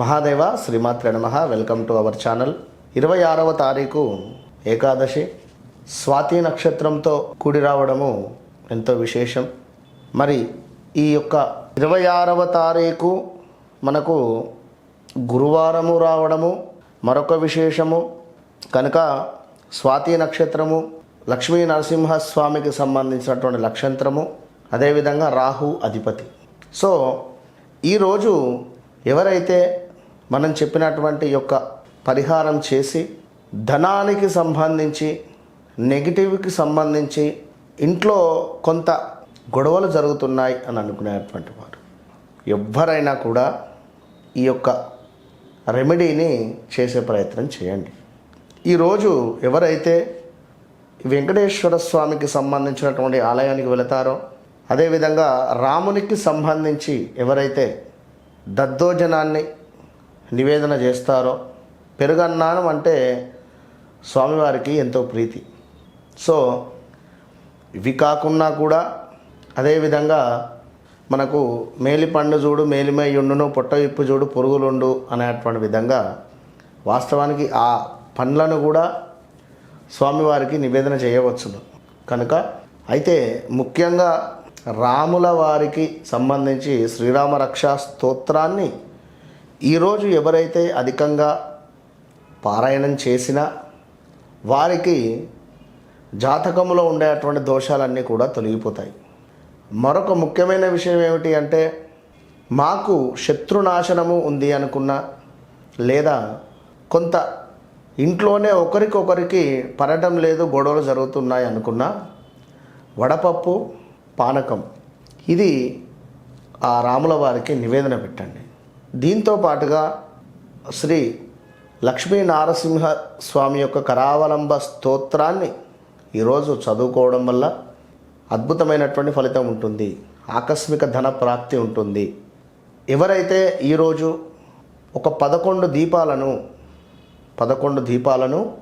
మహాదేవ శ్రీమాత్రే నమ. Welcome to our channel. ఇరవై ఆరవ తారీఖు ఏకాదశి. స్వాతి నక్షత్రంతో కూడి రావడము ఎంతో విశేషం. మరి ఈ యొక్క ఇరవై ఆరవ తారీఖు మనకు గురువారము రావడము మరొక విశేషము. కనుక స్వాతి నక్షత్రము లక్ష్మీ నరసింహస్వామికి సంబంధించినటువంటి నక్షత్రము అదేవిధంగా రాహు అధిపతి. సో ఈరోజు ఎవరైతే మనం చెప్పినటువంటి యొక్క పరిహారం చేసి ధనానికి సంబంధించి నెగిటివ్కి సంబంధించి ఇంట్లో కొంత గొడవలు జరుగుతున్నాయి అని అనుకునేటువంటి వారు. ఎవ్వరైనా కూడా ఈ యొక్క రెమెడీని చేసే ప్రయత్నం చేయండి. ఈరోజు ఎవరైతే వెంకటేశ్వర స్వామికి సంబంధించినటువంటి ఆలయానికి వెళతారో అదేవిధంగా రామునికి సంబంధించి ఎవరైతే దద్దోజనాన్ని నివేదన చేస్తారో? పెరుగన్నానం అంటే స్వామివారికి ఎంతో ప్రీతి. సో ఇవి కాకున్నా కూడా అదేవిధంగా మనకు మేలిపండు చూడు మేలిమై ఉండును పొట్ట విప్పు చూడు పురుగులుండు అనేటువంటి విధంగా వాస్తవానికి ఆ పండ్లను కూడా స్వామివారికి నివేదన చేయవచ్చును. కనుక అయితే ముఖ్యంగా రాముల వారికి సంబంధించి శ్రీరామ రక్షా స్తోత్రాన్ని ఈరోజు ఎవరైతే అధికంగా పారాయణం చేసినా వారికి జాతకంలో ఉండేటువంటి దోషాలన్నీ కూడా తొలగిపోతాయి. మరొక ముఖ్యమైన విషయం ఏమిటి అంటే మాకు శత్రునాశనము ఉంది అనుకున్న లేదా కొంత ఇంట్లోనే ఒకరికొకరికి పడటం లేదు గొడవలు జరుగుతున్నాయి అనుకున్న వడపప్పు పానకం. ఇది ఆ రాముల వారికి నివేదన పెట్టండి. దీంతో పాటుగా శ్రీ లక్ష్మీ నారసింహ స్వామి యొక్క కరావలంబ స్తోత్రాన్ని ఈరోజు చదువుకోవడం వల్ల అద్భుతమైనటువంటి ఫలితం ఉంటుంది. ఆకస్మిక ధన ప్రాప్తి ఉంటుంది. ఎవరైతే ఈరోజు ఒక పదకొండు దీపాలను పదకొండు దీపాలను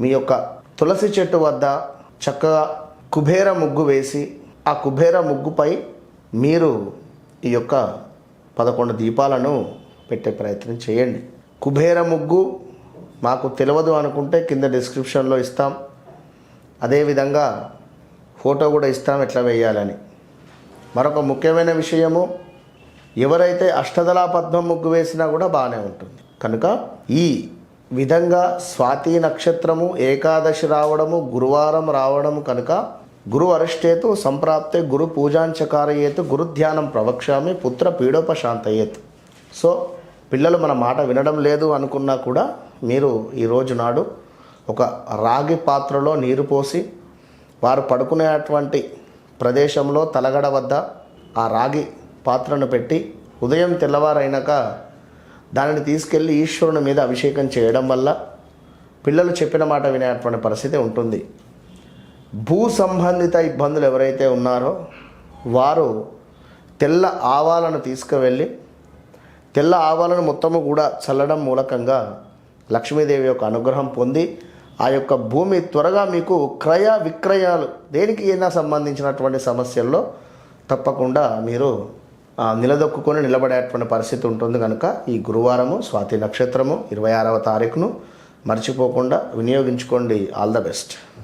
మీ యొక్క తులసి చెట్టు వద్ద చక్కగా కుబేర ముగ్గు వేసి ఆ కుబేర ముగ్గుపై మీరు ఈ యొక్క పదకొండు దీపాలను పెట్టే ప్రయత్నం చేయండి. కుబేర ముగ్గు మాకు తెలియదు అనుకుంటే కింద డిస్క్రిప్షన్లో ఇస్తాం. అదేవిధంగా ఫోటో కూడా ఇస్తాం ఎట్లా వేయాలని. మరొక ముఖ్యమైన విషయము ఎవరైతే అష్టదళా పద్మం ముగ్గు వేసినా కూడా బాగానే ఉంటుంది. కనుక ఈ విధంగా స్వాతి నక్షత్రము ఏకాదశి రావడము గురువారం రావడము కనుక గురు అరిష్టేతు సంప్రాప్తే గురు పూజాంచకారయేతు గురు ధ్యానం ప్రవక్ష్యామి పుత్ర పీడోపశాంతయేత్. సో పిల్లలు మన మాట వినడం లేదు అనుకున్నా కూడా మీరు ఈ రోజు నాడు ఒక రాగి పాత్రలో నీరు పోసి వారు పడుకునేటువంటి ప్రదేశంలో తలగడ వద్ద ఆ రాగి పాత్రను పెట్టి ఉదయం తెల్లవారైనాక దానిని తీసుకెళ్ళి ఈశ్వరుని మీద అభిషేకం చేయడం వల్ల పిల్లలు చెప్పిన మాట వినేటువంటి పరిస్థితి ఉంటుంది. భూ సంబంధిత ఇబ్బందులు ఎవరైతే ఉన్నారో వారు తెల్ల ఆవాలను తీసుకువెళ్ళి తెల్ల ఆవాలను మొత్తము కూడా చల్లడం మూలకంగా లక్ష్మీదేవి యొక్క అనుగ్రహం పొంది ఆ యొక్క భూమి త్వరగా మీకు క్రయ విక్రయాలు దేనికి అయినా సంబంధించినటువంటి సమస్యల్లో తప్పకుండా మీరు నిలదొక్కుని నిలబడేటువంటి పరిస్థితి ఉంటుంది కనుక ఈ గురువారము స్వాతి నక్షత్రము ఇరవై ఆరవ తారీఖును మర్చిపోకుండా వినియోగించుకోండి. All the best